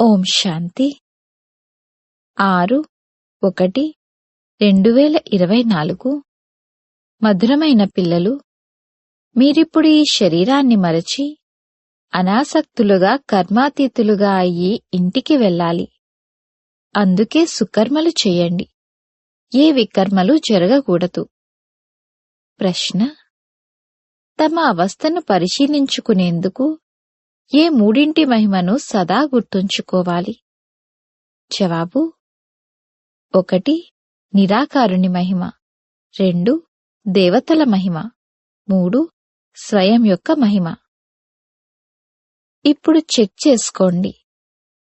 ఓం శాంతి. ఆరు ఒకటి రెండు వేల ఇరవై నాలుగు. మధురమైన పిల్లలు మీరిప్పుడు ఈ శరీరాన్ని మరచి అనాసక్తులుగా కర్మాతీతులుగా అయ్యి ఇంటికి వెళ్ళాలి. అందుకే సుకర్మలు చేయండి. ఏ వికర్మలు జరగకూడదు. ప్రశ్న తమ అవస్థను పరిశీలించుకునేందుకు ఏ మూడింటి మహిమను సదా గుర్తుంచుకోవాలి? జవాబు ఒకటి నిరాకారుని మహిమ. రెండు దేవతల మహిమ. మూడు స్వయం యొక్క మహిమ. ఇప్పుడు చెక్ చేసుకోండి.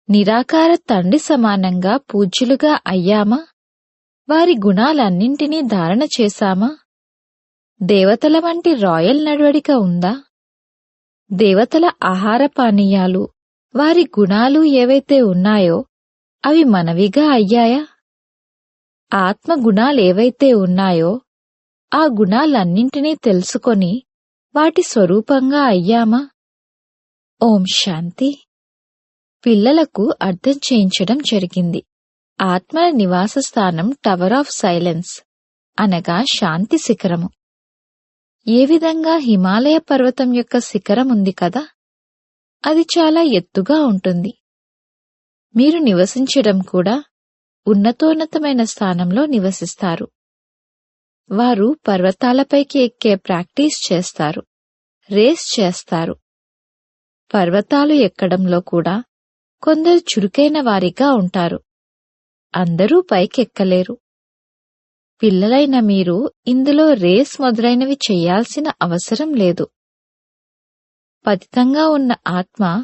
నిరాకార తండ్రి సమానంగా పూజ్యులుగా అయ్యామా? వారి గుణాలన్నింటినీ ధారణ చేశామా? దేవతల వంటి రాయల్ నడవడిక ఉందా? దేవతల ఆహార పానీయాలు. వారి గుణాలు ఏవైతే ఉన్నాయో అవి మనవిగా అయ్యాయా? ఆత్మ గుణాలేవైతే ఉన్నాయో ఆ గుణాలన్నింటినీ తెలుసుకొని వాటి స్వరూపంగా అయ్యామా? ఓం శాంతి. పిల్లలకు అర్థం చేయించడం జరిగింది. ఆత్మల నివాస స్థానం టవర్ ఆఫ్ సైలెన్స్ అనగా శాంతి శిఖరము. ఏ విధంగా హిమాలయ పర్వతం యొక్క శిఖరం ఉంది కదా? అది చాలా ఎత్తుగా ఉంటుంది. మీరు నివసించడం కూడా ఉన్నతోన్నతమైన స్థానంలో నివసిస్తారు. వారు పర్వతాలపైకి ఎక్కే ప్రాక్టీస్ చేస్తారు రేస్ చేస్తారు. పర్వతాలు ఎక్కడంలో కూడా కొందరు చురుకైన వారిగా ఉంటారు. అందరూ పైకెక్కలేరు. పిల్లలైన మీరు ఇందులో రేస్ మొదలైనవి చెయ్యాల్సిన అవసరం లేదు. పతితంగా ఉన్న ఆత్మ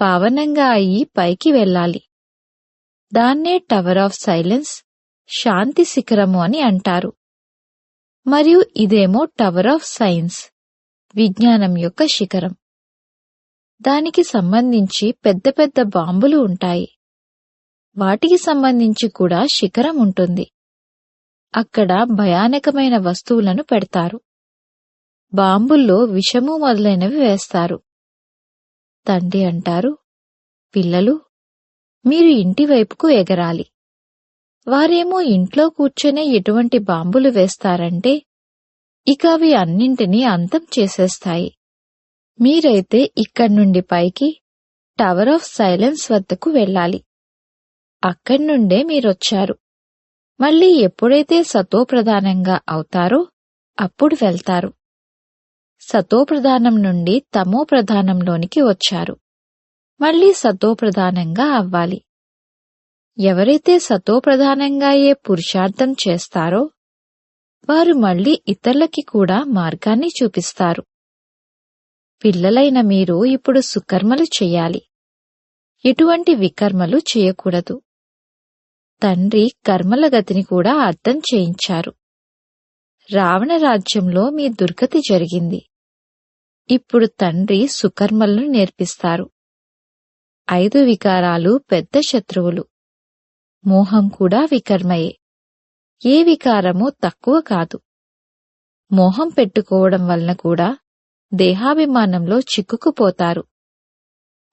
పావనంగా అయి పైకి వెళ్ళాలి. దాన్నే టవర్ ఆఫ్ సైలెన్స్ శాంతి శిఖరము అని అంటారు. మరియు ఇదేమో టవర్ ఆఫ్ సైన్స్ విజ్ఞానం యొక్క శిఖరం. దానికి సంబంధించి పెద్ద పెద్ద బాంబులు ఉంటాయి. వాటికి సంబంధించి కూడా శిఖరం ఉంటుంది. అక్కడ భయానకమైన వస్తువులను పెడతారు. బాంబుల్లో విషము మొదలైనవి వేస్తారు. తండ్రి అంటారు పిల్లలు మీరు ఇంటి వైపుకు ఎగరాలి. వారేమో ఇంట్లో కూర్చొనే ఎటువంటి బాంబులు వేస్తారంటే ఇక అవి అన్నింటినీ అంతం చేసేస్తాయి. మీరైతే ఇక్కడి నుండి పైకి టవర్ ఆఫ్ సైలెన్స్ వద్దకు వెళ్ళాలి. అక్కడి నుండే మీరొచ్చారు. మళ్ళీ ఎప్పుడైతే సతోప్రధానంగా అవుతారో అప్పుడు వెళ్తారు. సతోప్రధానం నుండి తమో ప్రధానంలోనికి వచ్చారు. మళ్ళీ సతోప్రధానంగా అవ్వాలి. ఎవరైతే సతోప్రధానంగా ఏ పురుషార్థం చేస్తారో వారు మళ్ళీ ఇతరులకి కూడా మార్గాన్ని చూపిస్తారు. పిల్లలైన మీరు ఇప్పుడు సుకర్మలు చెయ్యాలి ఎటువంటి వికర్మలు చేయకూడదు. తండ్రి కర్మల గతిని కూడా అర్థం చేయించారు. రావణ రాజ్యంలో మీ దుర్గతి జరిగింది. ఇప్పుడు తండ్రి సుకర్మలను నేర్పిస్తారు. ఐదు వికారాలు పెద్ద శత్రువులు. మోహం కూడా వికర్మయే. ఏ వికారము తక్కువ కాదు. మోహం పెట్టుకోవడం వలన కూడా దేహాభిమానంలో చిక్కుకుపోతారు.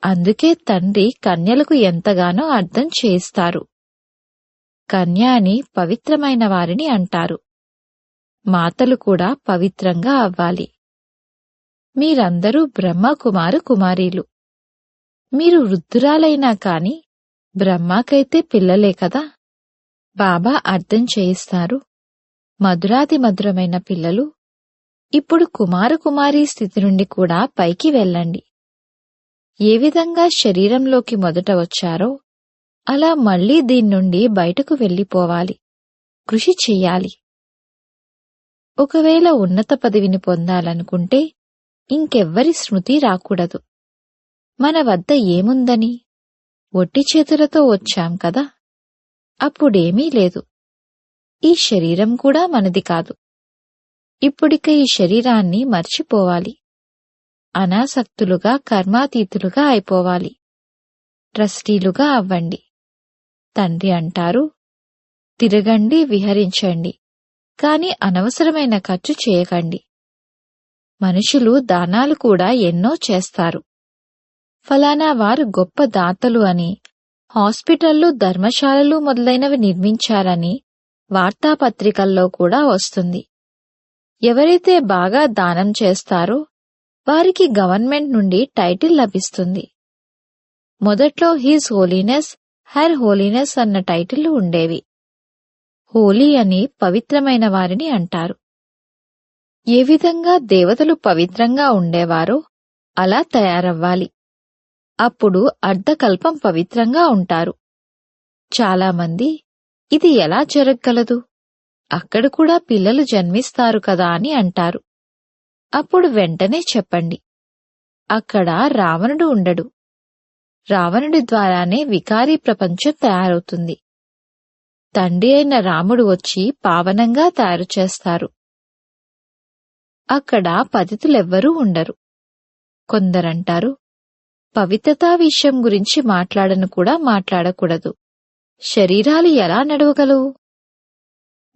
అందుకే తండ్రి కన్యలకు ఎంతగానో అర్థం చేయిస్తారు. కన్య అని పవిత్రమైన వారిని అంటారు. మాతలు కూడా పవిత్రంగా అవ్వాలి. మీరందరూ బ్రహ్మకుమారు కుమారీలు. మీరు వృద్ధురాలైనా కాని బ్రహ్మాకైతే పిల్లలే కదా. బాబా అర్థం చేయిస్తారు. మధురాతి మధురమైన పిల్లలు. ఇప్పుడు కుమారకుమారి స్థితి నుండి కూడా పైకి వెళ్ళండి. ఏ విధంగా శరీరంలోకి మొదట వచ్చారో అలా మళ్ళీ దీని నుండి బయటకు వెళ్ళిపోవాలి కృషి చెయ్యాలి ఒకవేళ ఉన్నత పదవిని పొందాలనుకుంటే ఇంకెవ్వరి స్మృతి రాకూడదు. మన వద్ద ఏముందని? ఒట్టి చేతులతో వచ్చాం కదా? అప్పుడేమీ లేదు. ఈ శరీరం కూడా మనది కాదు. ఇప్పుడిక ఈ శరీరాన్ని మర్చిపోవాలి. అనాసక్తులుగా కర్మాతీతులుగా అయిపోవాలి. ట్రస్టీలుగా అవ్వండి. తండ్రి అంటారు. తిరగండి విహరించండి. కాని అనవసరమైన ఖర్చు చేయకండి. మనుషులు దానాలు కూడా ఎన్నో చేస్తారు. ఫలానా వారు గొప్ప దాతలు అని హాస్పిటళ్ళు ధర్మశాలలు మొదలైనవి నిర్మించారని వార్తాపత్రికల్లో కూడా వస్తుంది. ఎవరైతే బాగా దానం చేస్తారో వారికి గవర్నమెంట్ నుండి టైటిల్ లభిస్తుంది. మొదట్లో హీజ్ హోలీనెస్ హర్ హోలీనెస్ అన్న టైటిళ్ళు ఉండేవి. హోలీ అని పవిత్రమైన వారిని అంటారు. ఏ విధంగా దేవతలు పవిత్రంగా ఉండేవారో అలా తయారవ్వాలి. అప్పుడు అర్ధకల్పం పవిత్రంగా ఉంటారు. చాలామంది ఇది ఎలా జరగగలదు? అక్కడ కూడా పిల్లలు జన్మిస్తారు కదా అని అంటారు. అప్పుడు వెంటనే చెప్పండి. అక్కడ రావణుడు ఉండడు. రావణుడి ద్వారానే వికారీ ప్రపంచం తయారవుతుంది. తండ్రి అయిన రాముడు వచ్చి పావనంగా తయారు చేస్తారు అక్కడ పతితులెవ్వరూ ఉండరు. కొందరంటారు పవిత్రతా విషయం గురించి మాట్లాడను కూడా మాట్లాడకూడదు. శరీరాలు ఎలా నడవగలవు?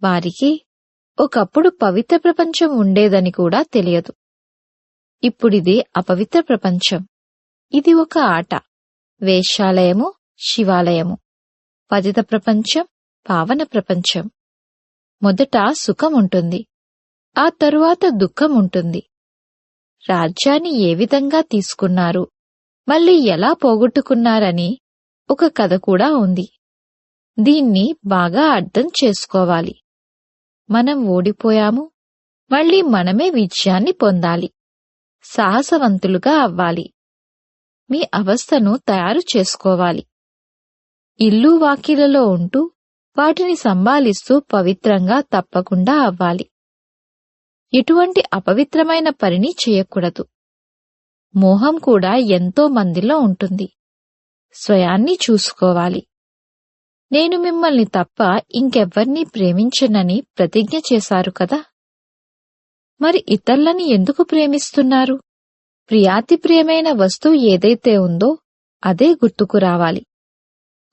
వారికి ఒకప్పుడు పవిత్ర ప్రపంచం ఉండేదని కూడా తెలియదు. ఇప్పుడిది అపవిత్ర ప్రపంచం. ఇది ఒక ఆట. వేశాలయము శివాలయము. పతిత ప్రపంచం పావన ప్రపంచం. మొదట సుఖం ఉంటుంది ఆ తరువాత దుఃఖం ఉంటుంది రాజ్యాన్ని ఏ విధంగా తీసుకున్నారు? మళ్ళీ ఎలా పోగొట్టుకున్నారని ఒక కథ కూడా ఉంది. దీన్ని బాగా అర్థం చేసుకోవాలి. మనం ఓడిపోయాము. మళ్ళీ మనమే విజయాన్ని పొందాలి. సాహసవంతులుగా అవ్వాలి. మీ అవస్థను తయారు చేసుకోవాలి. ఇల్లు వాకిలలో ఉంటూ వాటిని సంభాలిస్తూ పవిత్రంగా తప్పకుండా అవ్వాలి. ఎటువంటి అపవిత్రమైన పనిని చేయకూడదు. మోహం కూడా ఎంతో మందిలో ఉంటుంది. స్వయాన్ని చూసుకోవాలి. నేను మిమ్మల్ని తప్ప ఇంకెవ్వర్నీ ప్రేమించనని ప్రతిజ్ఞ చేశారు కదా? మరి ఇతరులని ఎందుకు ప్రేమిస్తున్నారు? ప్రియాతి ప్రియమైన వస్తువు ఏదైతే ఉందో అదే గుర్తుకు రావాలి.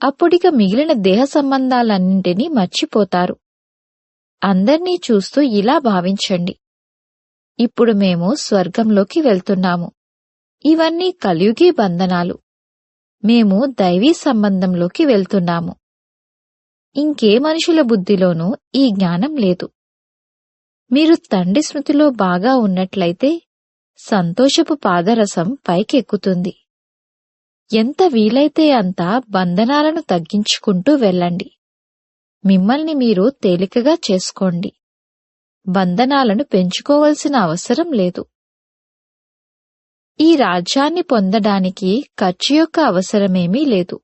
అప్పుడిక మిగిలిన దేహ సంబంధాలన్నింటినీ మర్చిపోతారు. అందర్నీ చూస్తూ ఇలా భావించండి. ఇప్పుడు మేము స్వర్గంలోకి వెళ్తున్నాము. ఇవన్నీ కలియుగి బంధనాలు. మేము దైవీ సంబంధంలోకి వెళ్తున్నాము. ఇంకే మనుషుల బుద్ధిలోనూ ఈ జ్ఞానం లేదు. మీరు తండ్రి స్మృతిలో బాగా ఉన్నట్లయితే సంతోషపు పాదరసం పైకెక్కుతుంది. ఎంత వీలైతే అంత బంధనాలను తగ్గించుకుంటూ వెళ్ళండి. మిమ్మల్ని మీరు తేలికగా చేసుకోండి. బంధనాలను పెంచుకోవలసిన అవసరం లేదు. ఈ రాజ్యాన్ని పొందడానికి ఖర్చు యొక్క అవసరమేమీ లేదు.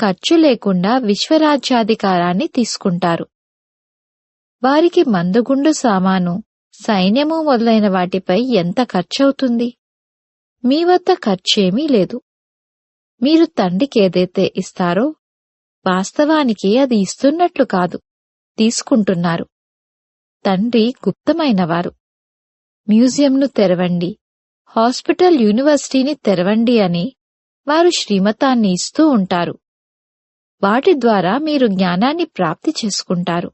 ఖర్చు లేకుండా విశ్వరాజ్యాధికారాన్ని తీసుకుంటారు. వారికి మందుగుండు సామాను సైన్యము మొదలైన వాటిపై ఎంత ఖర్చవుతుంది? మీ వద్ద ఖర్చేమీ లేదు. మీరు తండ్రికి ఏదైతే ఇస్తారో వాస్తవానికి అది ఇస్తున్నట్లు కాదు తీసుకుంటున్నారు. తండ్రి గుప్తమైనవారు. మ్యూజియంను తెరవండి. హాస్పిటల్ యూనివర్సిటీని తెరవండి అని వారు శ్రీమతాన్ని ఇస్తూ ఉంటారు. వాటి ద్వారా మీరు జ్ఞానాన్ని ప్రాప్తి చేసుకుంటారు.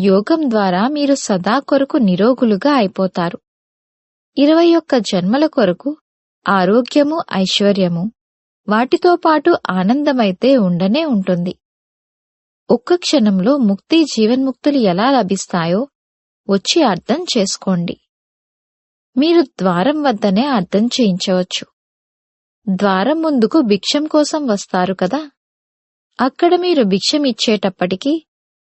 యోగం ద్వారా మీరు సదా కొరకు నిరోగులుగా అయిపోతారు. ఇరవై ఒక్క జన్మల కొరకు ఆరోగ్యము ఐశ్వర్యము వాటితో పాటు ఆనందమైతే ఉండనే ఉంటుంది. ఒక్క క్షణంలో ముక్తి జీవన్ముక్తులు ఎలా లభిస్తాయో వచ్చి అర్థం చేసుకోండి. మీరు ద్వారం వద్దనే అర్థం చేయించవచ్చు. ద్వారం ముందుకు భిక్షం కోసం వస్తారు కదా? అక్కడ మీరు భిక్షం ఇచ్చేటప్పటికీ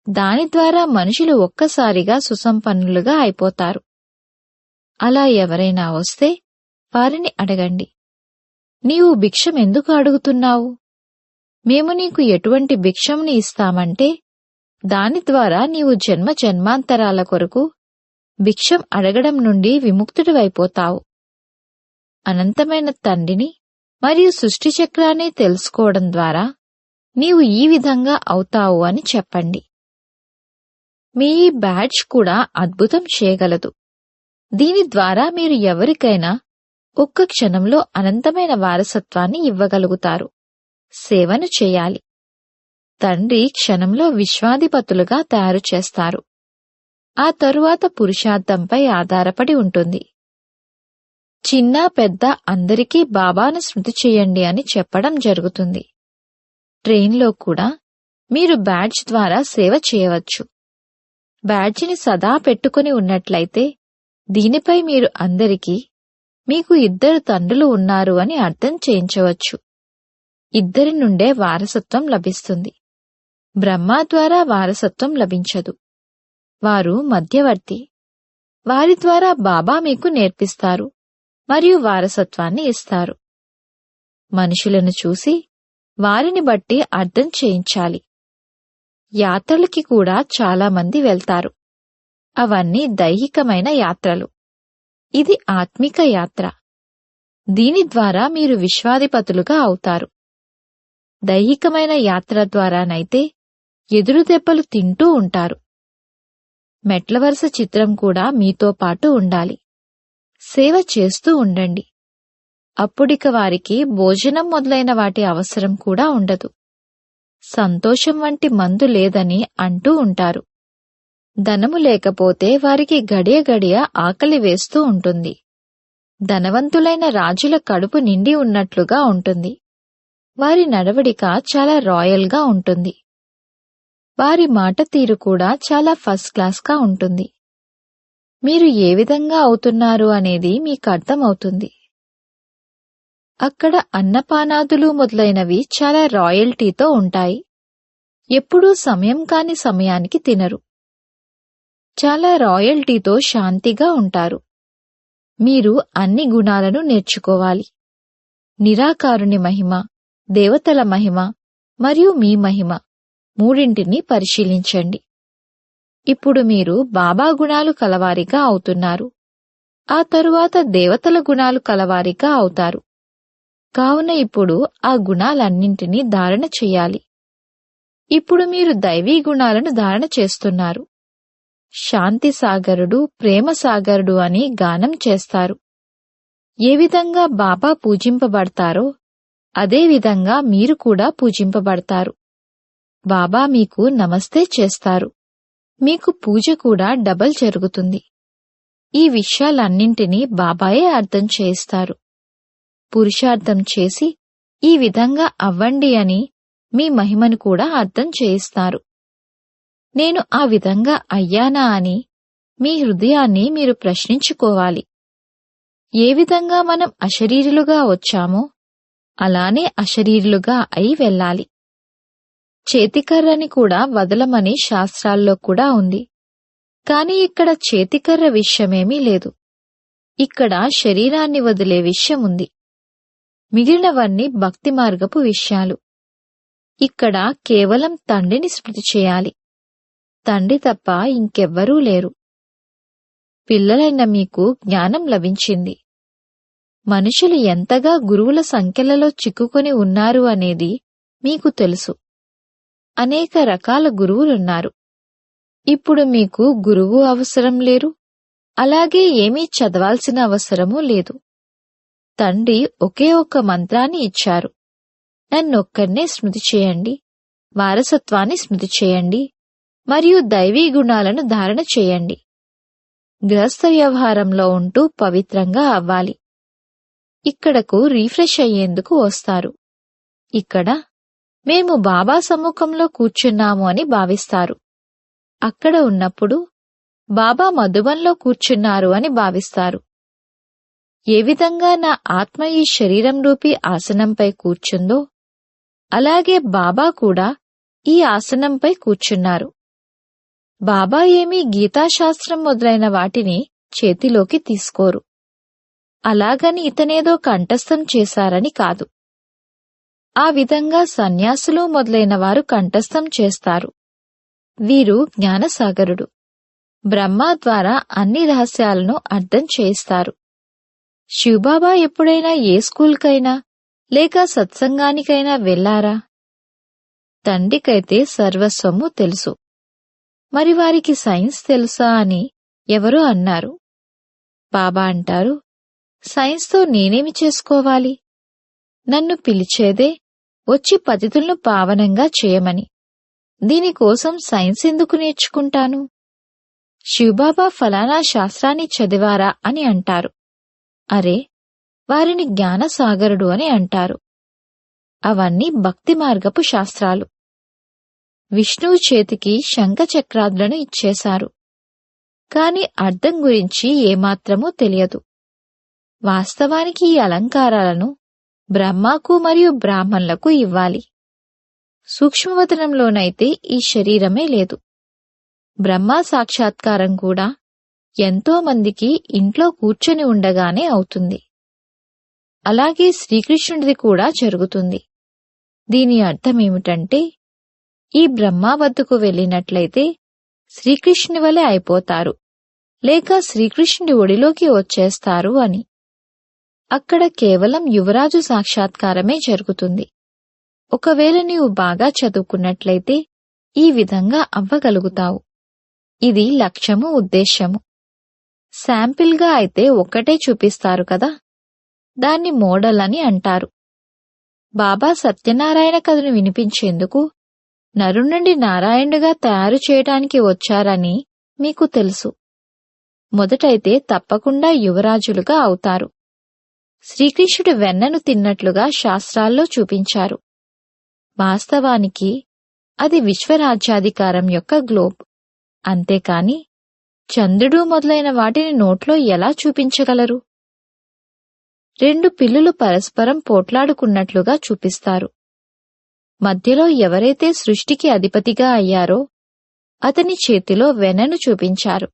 దాని ద్వారా మనుషులు ఒక్కసారిగా సుసంపన్నులుగా అయిపోతారు. అలా ఎవరైనా వస్తే వారిని అడగండి. నీవు భిక్షం ఎందుకు అడుగుతున్నావు? మేము నీకు ఎటువంటి భిక్షంని ఇస్తామంటే దాని ద్వారా నీవు జన్మ జన్మాంతరాల కొరకు భిక్షం అడగడం నుండి విముక్తుడివైపోతావు. అనంతమైన తండ్రిని మరియు సృష్టి చక్రాన్ని తెలుసుకోవడం ద్వారా నీవు ఈ విధంగా అవుతావు అని చెప్పండి. మీ ఈ బ్యాడ్జ్ కూడా అద్భుతం చేయగలదు. దీని ద్వారా మీరు ఎవరికైనా ఒక్క క్షణంలో అనంతమైన వారసత్వాన్ని ఇవ్వగలుగుతారు. సేవను చేయాలి. తండ్రి క్షణంలో విశ్వాధిపతులుగా తయారు చేస్తారు. ఆ తరువాత పురుషార్థంపై ఆధారపడి ఉంటుంది. చిన్న పెద్ద అందరికీ బాబాను స్మృతి చేయండి అని చెప్పడం జరుగుతుంది. ట్రైన్లో కూడా మీరు బ్యాడ్జ్ ద్వారా సేవ చేయవచ్చు. బ్యాడ్జిని సదా పెట్టుకుని ఉన్నట్లయితే దీనిపై మీరు అందరికీ మీకు ఇద్దరు తండ్రులు ఉన్నారు అని అర్థం చేయించవచ్చు. ఇద్దరి నుండే వారసత్వం లభిస్తుంది. బ్రహ్మ ద్వారా వారసత్వం లభించదు. వారు మధ్యవర్తి. వారి ద్వారా బాబా మీకు నేర్పిస్తారు మరియు వారసత్వాన్ని ఇస్తారు. మనుషులను చూసి వారిని బట్టి అర్థం చేయించాలి. యాత్రలకి కూడా చాలామంది వెళ్తారు. అవన్నీ దైహికమైన యాత్రలు. ఇది ఆత్మిక యాత్ర. దీని ద్వారా మీరు విశ్వాధిపతులుగా అవుతారు. దైహికమైన యాత్ర ద్వారానైతే ఎదురు దెబ్బలు తింటూ ఉంటారు. మెట్లవరుస చిత్రం కూడా మీతో పాటు ఉండాలి. సేవ చేస్తూ ఉండండి. అప్పుడిక వారికి భోజనం మొదలైన వాటి అవసరం కూడా ఉండదు. సంతోషం వంటి మందు లేదని అంటూ ఉంటారు. ధనము లేకపోతే వారికి గడియ గడియ ఆకలి వేస్తూ ఉంటుంది. ధనవంతులైన రాజుల కడుపు నిండి ఉన్నట్లుగా ఉంటుంది. వారి నడవడిక చాలా రాయల్గా ఉంటుంది. వారి మాట తీరు కూడా చాలా ఫస్ట్ క్లాస్గా ఉంటుంది. మీరు ఏ విధంగా అవుతున్నారు అనేది మీకు అర్థమవుతుంది. అక్కడ అన్నపానాదులు మొదలైనవి చాలా రాయల్టీతో ఉంటాయి. ఎప్పుడూ సమయం కాని సమయానికి తినరు. చాలా రాయల్టీతో శాంతిగా ఉంటారు. మీరు అన్ని గుణాలను నేర్చుకోవాలి. నిరాకారుని మహిమ దేవతల మహిమ మరియు మీ మహిమ మూడింటిని పరిశీలించండి. ఇప్పుడు మీరు బాబా గుణాలు కలవారిగా అవుతున్నారు. ఆ తరువాత దేవతల గుణాలు కలవారిగా అవుతారు. కావున ఇప్పుడు ఆ గుణాలన్నింటినీ ధారణ చెయ్యాలి ఇప్పుడు మీరు దైవీ గుణాలను ధారణ చేస్తున్నారు. శాంతి సాగరుడు ప్రేమ సాగరుడు అని గానం చేస్తారు. ఏ విధంగా బాబా పూజింపబడతారో అదే విధంగా మీరు కూడా పూజింపబడతారు. బాబా మీకు నమస్తే చేస్తారు. మీకు పూజ కూడా డబల్ జరుగుతుంది. ఈ విషయాలన్నింటినీ బాబాయే అర్థం చేయిస్తారు. పురుషార్థం చేసి ఈ విధంగా అవ్వండి అని మీ మహిమను కూడా అర్థం చేయిస్తారు. నేను ఆ విధంగా అయ్యానా అని మీ హృదయాన్ని మీరు ప్రశ్నించుకోవాలి. ఏ విధంగా మనం అశరీరులుగా వచ్చామో అలానే అశరీరులుగా అయి వెళ్ళాలి. చేతికర్రని కూడా వదలమని శాస్త్రాల్లో కూడా ఉంది. కాని ఇక్కడ చేతికర్ర విషయమేమీ లేదు. ఇక్కడ శరీరాన్ని వదిలే విషయం ఉంది. మిగిలినవన్నీ భక్తి మార్గపు విషయాలు. ఇక్కడ కేవలం తండ్రిని స్మృతి చేయాలి. తండ్రి తప్ప ఇంకెవ్వరూ లేరు. పిల్లలైన మీకు జ్ఞానం లభించింది. మనుషులు ఎంతగా గురువుల సంఖ్యలలో చిక్కుకొని ఉన్నారు అనేది మీకు తెలుసు. అనేక రకాల గురువులున్నారు. ఇప్పుడు మీకు గురువు అవసరం లేరు అలాగే ఏమీ చదవాల్సిన అవసరమూ లేదు. తండ్రి ఒకే ఒక్క మంత్రాన్ని ఇచ్చారు. నన్నొక్కర్నే స్మృతి చేయండి. వారసత్వాన్ని స్మృతి చేయండి. మరియు దైవీ గుణాలను ధారణ చేయండి. గృహస్థ వ్యవహారంలో ఉంటూ పవిత్రంగా అవ్వాలి. ఇక్కడకు రీఫ్రెష్ అయ్యేందుకు వస్తారు. ఇక్కడ మేము బాబా సమ్ముఖంలో కూర్చున్నాము అని భావిస్తారు. అక్కడ ఉన్నప్పుడు బాబా మధుబంలో కూర్చున్నారు అని భావిస్తారు. ఏ విధంగా నా ఆత్మ ఈ శరీరం రూపీ ఆసనంపై కూర్చుందో అలాగే బాబా కూడా ఈ ఆసనంపై కూర్చున్నారు. బాబా ఏమీ గీతాశాస్త్రం మొదలైన వాటిని చేతిలోకి తీసుకోరు. అలాగని ఇతనేదో కంఠస్థం చేశారని కాదు. ఆ విధంగా సన్యాసులు మొదలైన వారు కంఠస్థం చేస్తారు. వీరు జ్ఞానసాగరుడు. బ్రహ్మ ద్వారా అన్ని రహస్యాలను అర్థం చేయిస్తారు. శివబాబా ఎప్పుడైనా ఏ స్కూల్కైనా లేక సత్సంగానికైనా వెళ్ళారా తండ్రికైతే సర్వస్వము తెలుసు. మరి వారికి సైన్స్ తెలుసా అని ఎవరో అన్నారు. బాబా అంటారు సైన్స్తో నేనేమి చేసుకోవాలి? నన్ను పిలిచేదే వచ్చి పతితులను పావనంగా చేయమని. దీనికోసం సైన్స్ ఎందుకు నేర్చుకుంటాను? శివబాబా ఫలానా శాస్త్రాన్ని చదివారా అని అంటారు. అరే వారిని జ్ఞానసాగరుడు అని అంటారు. అవన్నీ భక్తి మార్గపు శాస్త్రాలు. విష్ణువు చేతికి శంఖచక్రాదులను ఇచ్చేశారు. కాని అర్థం గురించి ఏమాత్రమూ తెలియదు. వాస్తవానికి ఈ అలంకారాలను బ్రహ్మకు మరియు బ్రాహ్మణులకు ఇవ్వాలి. సూక్ష్మవతనంలోనైతే ఈ శరీరమే లేదు. బ్రహ్మ సాక్షాత్కారం కూడా ఎంతో మందికి ఇంట్లో కూర్చొని ఉండగానే అవుతుంది. అలాగే శ్రీకృష్ణుడిది కూడా జరుగుతుంది. దీని అర్థమేమిటంటే ఈ బ్రహ్మ వద్దకు వెళ్ళినట్లయితే శ్రీకృష్ణుని వలె అయిపోతారు లేక శ్రీకృష్ణుడి ఒడిలోకి వచ్చేస్తారు అని. అక్కడ కేవలం యువరాజు సాక్షాత్కారమే జరుగుతుంది. ఒకవేళ నీవు బాగా చదువుకున్నట్లయితే ఈ విధంగా అవ్వగలుగుతావు. ఇది లక్ష్యము ఉద్దేశ్యము. శాంపిల్గా అయితే ఒక్కటే చూపిస్తారు కదా? దాన్ని మోడల్ అని అంటారు. బాబా సత్యనారాయణ కథను వినిపించేందుకు నరు నుండి నారాయణుడిగా తయారు చేయటానికి వచ్చారని మీకు తెలుసు. మొదటైతే తప్పకుండా యువరాజులుగా అవుతారు. శ్రీకృష్ణుడు వెన్నను తిన్నట్లుగా శాస్త్రాల్లో చూపించారు. వాస్తవానికి అది విశ్వరాజ్యాధికారం యొక్క గ్లోబ్. అంతేకాని చంద్రుడు మొదలైన వాటిని నోట్లో ఎలా చూపించగలరు? రెండు పిల్లులు పరస్పరం పోట్లాడుకున్నట్లుగా చూపిస్తారు. మధ్యలో ఎవరైతే సృష్టికి అధిపతిగా అయ్యారో అతని చేతిలో వెనను చూపించారు.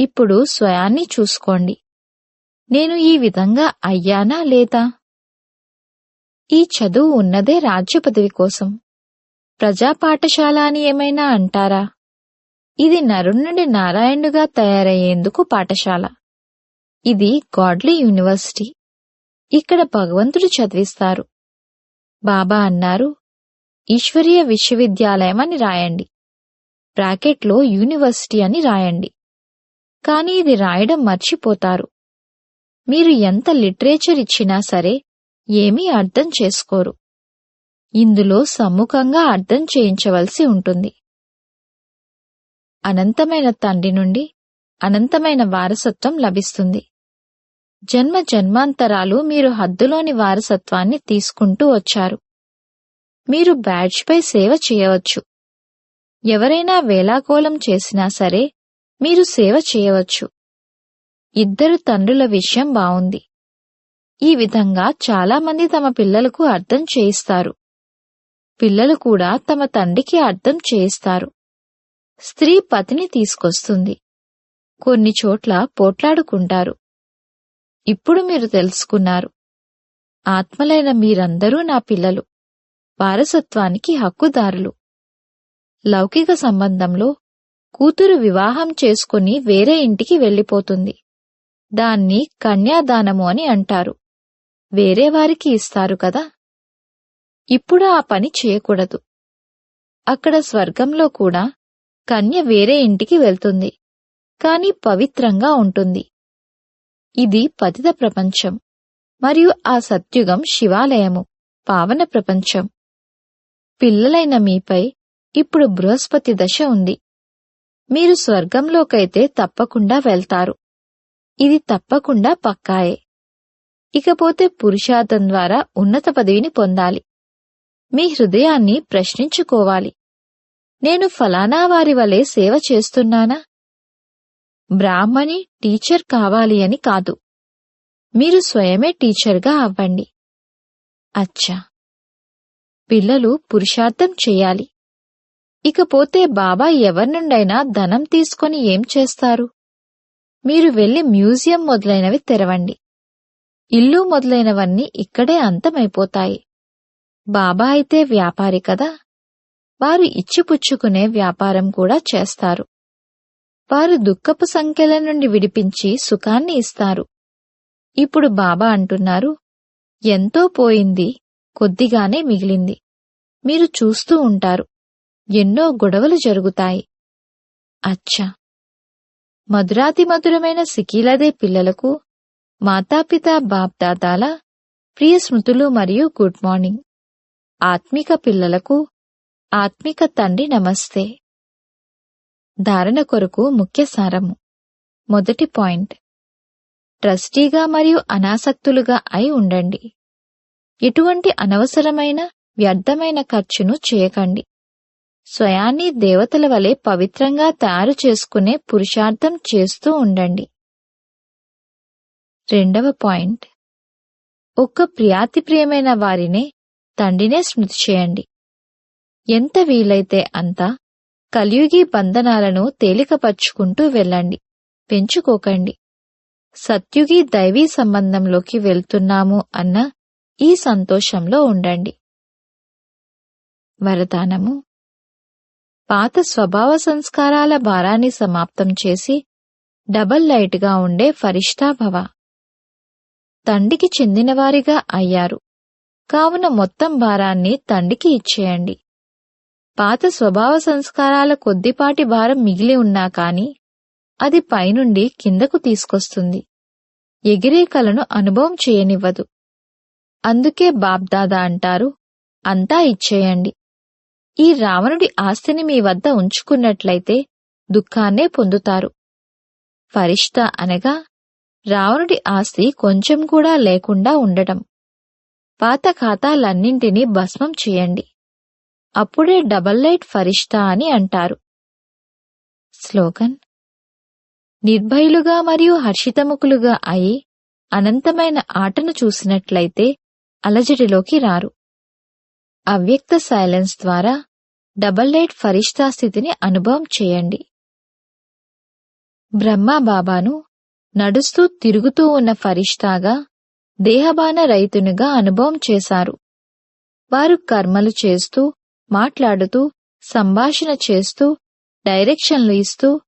ఇప్పుడు స్వయాన్ని చూసుకోండి. నేను ఈ విధంగా అయ్యానా లేదా? ఈ చదువు ఉన్నదే రాజ్య పదవి కోసం. ప్రజా పాఠశాల అని ఏమైనా అంటారా? ఇది నరుడి నుండి తయారయ్యేందుకు పాఠశాల. ఇది గాడ్లీ యూనివర్సిటీ. ఇక్కడ భగవంతుడు చదివిస్తారు. బాబా అన్నారు ఈశ్వరీయ విశ్వవిద్యాలయం అని రాయండి. బ్రాకెట్లో యూనివర్సిటీ అని రాయండి. కానీ ఇది రాయడం మర్చిపోతారు. మీరు ఎంత లిటరేచర్ ఇచ్చినా సరే ఏమీ అర్థం చేసుకోరు. ఇందులో సమ్ముఖంగా అర్థం చేయించవలసి ఉంటుంది. అనంతమైన తండ్రి నుండి అనంతమైన వారసత్వం లభిస్తుంది. జన్మ జన్మాంతరాలు మీరు హద్దులోని వారసత్వాన్ని తీసుకుంటూ వచ్చారు. మీరు బ్యాడ్జ్పై సేవ చేయవచ్చు. ఎవరైనా వేలాకోలం చేసినా సరే మీరు సేవ చేయవచ్చు. ఇద్దరు తండ్రుల విషయం బావుంది. ఈ విధంగా చాలామంది తమ పిల్లలకు అర్థం చేయిస్తారు. పిల్లలు కూడా తమ తండ్రికి అర్థం చేయిస్తారు. స్త్రీ పతిని తీసుకొస్తుంది. కొన్ని చోట్ల పోట్లాడుకుంటారు. ఇప్పుడు మీరు తెలుసుకున్నారు. ఆత్మలైన మీరందరూ నా పిల్లలు. వారసత్వానికి హక్కుదారులు. లౌకిక సంబంధంలో కూతురు వివాహం చేసుకుని వేరే ఇంటికి వెళ్ళిపోతుంది. దాన్ని కన్యాదానము అని అంటారు. వేరే వారికి ఇస్తారు కదా? ఇప్పుడు ఆ పని చేయకూడదు. అక్కడ స్వర్గంలో కూడా కన్య వేరే ఇంటికి వెళ్తుంది. కాని పవిత్రంగా ఉంటుంది. ఇది పతిత ప్రపంచం. మరియు ఆ సత్యుగం శివాలయము పావన ప్రపంచం. పిల్లలైన మీపై ఇప్పుడు బృహస్పతి దశ ఉంది. మీరు స్వర్గంలోకైతే తప్పకుండా వెళ్తారు. ఇది తప్పకుండా పక్కాయే. ఇకపోతే పురుషార్థం ద్వారా ఉన్నత పదవిని పొందాలి. మీ హృదయాన్ని ప్రశ్నించుకోవాలి. నేను ఫలానా వారి వలె సేవ చేస్తున్నానా? బ్రాహ్మణి టీచర్ కావాలి అని కాదు. మీరు స్వయమే టీచర్గా అవ్వండి. అచ్చా. పిల్లలు పురుషార్థం చేయాలి. ఇకపోతే బాబా ఎవరి నుండైనా ధనం తీసుకొని ఏం చేస్తారు? మీరు వెళ్ళి మ్యూజియం మొదలైనవి తెరవండి. ఇల్లు మొదలైనవన్నీ ఇక్కడే అంతమైపోతాయి. బాబా అయితే వ్యాపారి కదా? వారు ఇచ్చిపుచ్చుకునే వ్యాపారం కూడా చేస్తారు. వారు దుఃఖపు సంఖ్యల నుండి విడిపించి సుఖాన్ని ఇస్తారు. ఇప్పుడు బాబా అంటున్నారు ఎంతో పోయింది కొద్దిగానే మిగిలింది. మీరు చూస్తూ ఉంటారు ఎన్నో గొడవలు జరుగుతాయి. అచ్చా! మధురాతి మధురమైన సికీలదే పిల్లలకు మాతాపిత బాప్దాదాల ప్రియ స్మృతులు మరియు గుడ్ మార్నింగ్. ఆత్మిక పిల్లలకు ఆత్మిక తండ్రి నమస్తే. ధారణ కొరకు ముఖ్య సారము. మొదటి పాయింట్. ట్రస్టీగా మరియు అనాసక్తులుగా అయి ఉండండి. ఎటువంటి అనవసరమైన వ్యర్థమైన ఖర్చును చేయకండి. స్వయాన్ని దేవతల వలె పవిత్రంగా తయారు చేసుకునే పురుషార్థం చేస్తూ ఉండండి. రెండవ పాయింట్. ఒక్క ప్రియాతి ప్రియమైన వారినే తండ్రినే స్మృతి చేయండి. ఎంత వీలైతే అంత కలియుగి బంధనాలను తేలికపరుచుకుంటూ వెళ్ళండి. పెంచుకోకండి. సత్యుగి దైవీ సంబంధంలోకి వెళ్తున్నాము అన్న ఈ సంతోషంలో ఉండండి. వరదానము. పాత స్వభావ సంస్కారాల భారాన్ని సమాప్తం చేసి డబల్ లైట్గా ఉండే ఫరిష్టాభవ తండ్రికి చెందినవారిగా అయ్యారు. కావున మొత్తం భారాన్ని తండ్రికి ఇచ్చేయండి. పాత స్వభావ సంస్కారాల కొద్దిపాటి భారం మిగిలి ఉన్నా కాని అది పైనుండి కిందకు తీసుకొస్తుంది. ఎగిరే కలను అనుభవం చేయనివ్వదు. అందుకే బాబ్దాదా అంటారు అంతా ఇచ్చేయండి. ఈ రావణుడి ఆస్తిని మీ వద్ద ఉంచుకున్నట్లయితే దుఃఖాన్నే పొందుతారు. ఫరిష్తా అనగా రావణుడి ఆస్తి కొంచెం కూడా లేకుండా ఉండటం. పాత ఖాతాలన్నింటినీ భస్మం చేయండి. అప్పుడే డబల్ లైట్ ఫరిష్తా అని అంటారు. స్లోగన్ నిర్భయులుగా మరియు హర్షితముఖులుగా అయి అనంతమైన ఆటను చూసినట్లయితే అలజడిలోకి రారు. అవ్యక్త సైలెన్స్ ద్వారా డబల్ లైట్ ఫరిష్తా స్థితిని అనుభవం చేయండి. బ్రహ్మా బాబాను నడుస్తూ తిరుగుతూ ఉన్న ఫరిష్తాగా దేహబాన రైతునిగా అనుభవం చేశారు. వారు కర్మలు చేస్తూ మాట్లాడుతూ సంభాషణ చేస్తూ డైరెక్షన్లు ఇస్తూ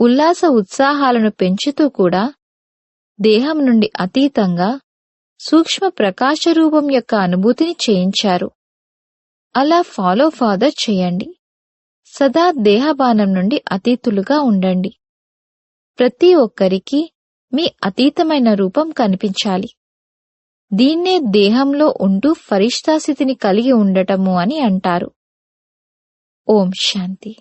ఉల్లాస ఉత్సాహాలను పెంచుతూ కూడా దేహం నుండి అతీతంగా సూక్ష్మ ప్రకాశ రూపం యొక్క అనుభూతిని చేయించారు. అలా ఫాలో ఫాదర్ చేయండి. సదా దేహబానం నుండి అతీతులుగా ఉండండి. ప్రతి ఒక్కరికి మీ అతీతమైన రూపం కనిపించాలి. దీన్నే దేహంలో ఉంటూ ఫరిష్టాస్థితిని కలిగి ఉండటము అని అంటారు. ఓం శాంతి